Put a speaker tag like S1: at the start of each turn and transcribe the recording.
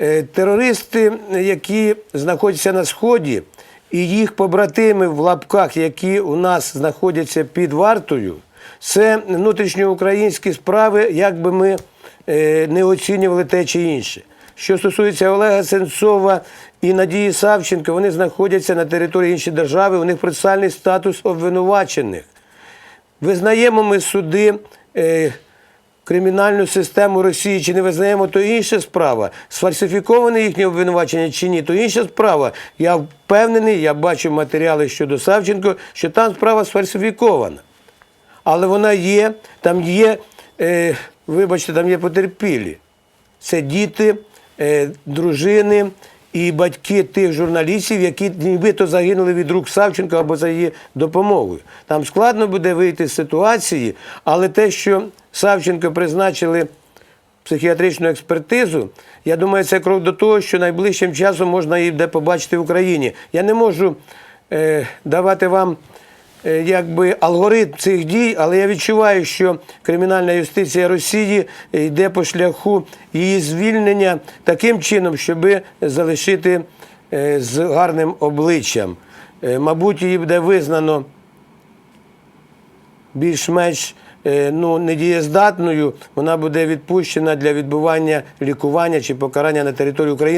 S1: Е, Терористи, які знаходяться на сході, і їх побратими в лапках, які у нас знаходяться під вартою, це внутрішньоукраїнські справи, як би ми е, не оцінювали те чи інше. Що стосується Олега Сенцова і Надії Савченко, вони знаходяться на території іншої держави, у них процесуальний статус обвинувачених. Визнаємо ми суди е, кримінальну систему Росії чи не визнаємо, то інша справа. Сфальсифіковане їхнє обвинувачення чи ні, то інша справа. Я впевнений, я бачу матеріали щодо Савченко, що там справа сфальсифікована. Але вона є, там є, е, вибачте, там є потерпілі. Це діти, е, дружини і батьки тих журналістів, які нібито загинули від рук Савченко або за її допомогою. Там складно буде вийти з ситуації, але те, що Савченко призначили психіатричну експертизу, я думаю, це крок до того, що найближчим часом можна її де побачити в Україні. Я не можу е, давати вам якби алгоритм цих дій, але я відчуваю, що кримінальна юстиція Росії йде по шляху її звільнення таким чином, щоб залишити е, з гарним обличчям. Е, Мабуть, її буде визнано більш-менш е, ну, недієздатною, вона буде відпущена для відбування лікування чи покарання на території України.